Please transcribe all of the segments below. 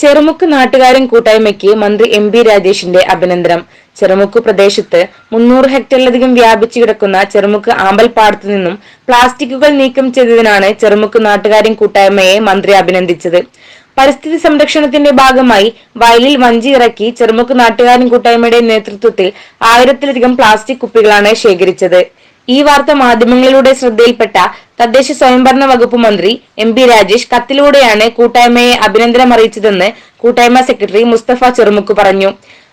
ചെറുമുക്ക് നാട്ടുകാരൻ കൂട്ടായ്മയ്ക്ക് മന്ത്രി എം ബി രാജേഷിന്റെ അഭിനന്ദനം. ചെറുമുക്ക് പ്രദേശത്ത് മുന്നൂറ് ഹെക്ടറിലധികം വ്യാപിച്ചു കിടക്കുന്ന ചെറുമുക്ക് ആമ്പൽപ്പാടത്തു നിന്നും പ്ലാസ്റ്റിക്കുകൾ നീക്കം ചെയ്തതിനാണ് ചെറുമുക്ക് നാട്ടുകാരൻ കൂട്ടായ്മയെ മന്ത്രി അഭിനന്ദിച്ചത്. പരിസ്ഥിതി സംരക്ഷണത്തിന്റെ ഭാഗമായി വയലിൽ വഞ്ചി ഇറക്കി ചെറുമുക്ക് നാട്ടുകാരൻ കൂട്ടായ്മയുടെ നേതൃത്വത്തിൽ ആയിരത്തിലധികം പ്ലാസ്റ്റിക് കുപ്പികളാണ് ശേഖരിച്ചത്. ഈ വാർത്ത മാധ്യമങ്ങളിലൂടെ ശ്രദ്ധയിൽപ്പെട്ട തദ്ദേശ സ്വയംഭരണ വകുപ്പ് മന്ത്രി എം പി രാജേഷ് കത്തിലൂടെയാണ് കൂട്ടായ്മയെ അഭിനന്ദനം അറിയിച്ചതെന്ന് കൂട്ടായ്മ സെക്രട്ടറി മുസ്തഫ ചെറുമുക്ക് പറഞ്ഞു.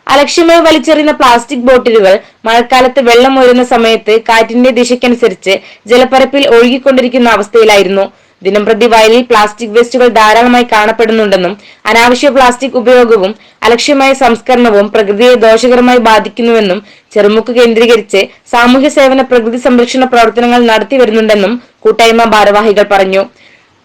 അലക്ഷ്യമായി വലിച്ചെറിയുന്ന പ്ലാസ്റ്റിക് ബോട്ടിലുകൾ മഴക്കാലത്ത് വെള്ളം ഉയരുന്ന സമയത്ത് കാറ്റിന്റെ ദിശയ്ക്കനുസരിച്ച് ജലപ്പരപ്പിൽ ഒഴുകിക്കൊണ്ടിരിക്കുന്ന അവസ്ഥയിലായിരുന്നു. ദിനംപ്രതി വയലിൽ പ്ലാസ്റ്റിക് വേസ്റ്റുകൾ ധാരാളമായി കാണപ്പെടുന്നുണ്ടെന്നും അനാവശ്യ പ്ലാസ്റ്റിക് ഉപയോഗവും അലക്ഷ്യമായ സംസ്കരണവും പ്രകൃതിയെ ദോഷകരമായി ബാധിക്കുന്നുവെന്നും ചെറുമുക്ക് കേന്ദ്രീകരിച്ച് സാമൂഹ്യ സേവന പ്രകൃതി സംരക്ഷണ പ്രവർത്തനങ്ങൾ നടത്തി വരുന്നുണ്ടെന്നും കൂട്ടായ്മ ഭാരവാഹികൾ പറഞ്ഞു.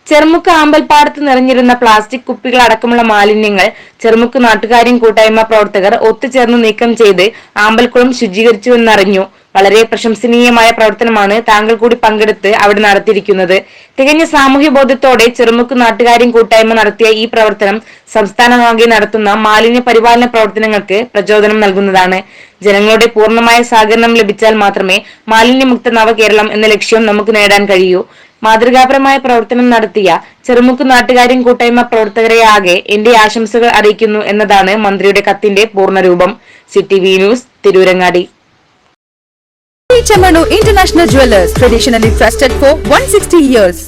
ചെറുമുക്ക് ആമ്പൽപ്പാടത്ത് നിറഞ്ഞിരുന്ന പ്ലാസ്റ്റിക് കുപ്പികൾ അടക്കമുള്ള മാലിന്യങ്ങൾ ചെറുമുക്ക് നാട്ടുകാരും കൂട്ടായ്മ പ്രവർത്തകർ ഒത്തുചേർന്ന് നീക്കം ചെയ്ത് ആമ്പൽക്കുളം ശുചീകരിച്ചുവെന്നറിഞ്ഞു. വളരെ പ്രശംസനീയമായ പ്രവർത്തനമാണ് താങ്കൾ കൂടി പങ്കെടുത്ത് അവിടെ നടത്തിയിരിക്കുന്നത്. തികഞ്ഞ സാമൂഹ്യ ബോധത്തോടെ ചെറുമുക്ക് നാട്ടുകാരും കൂട്ടായ്മ നടത്തിയ ഈ പ്രവർത്തനം സംസ്ഥാനമാകെ നടത്തുന്ന മാലിന്യ പരിപാലന പ്രവർത്തനങ്ങൾക്ക് പ്രചോദനം നൽകുന്നതാണ്. ജനങ്ങളുടെ പൂർണമായ സഹകരണം ലഭിച്ചാൽ മാത്രമേ മാലിന്യമുക്ത നവകേരളം എന്ന ലക്ഷ്യം നമുക്ക് നേടാൻ കഴിയൂ. മാതൃകാപരമായ പ്രവർത്തനം നടത്തിയ ചെറുമുക്ക് നാട്ടുകാരും കൂട്ടായ്മ പ്രവർത്തകരെ ആകെ എന്റെ ആശംസകൾ അറിയിക്കുന്നു എന്നതാണ് മന്ത്രിയുടെ കത്തിന്റെ പൂർണരൂപം city V news Tirurangadi. Chamanu International Jewelers, traditionally trusted for 160 years.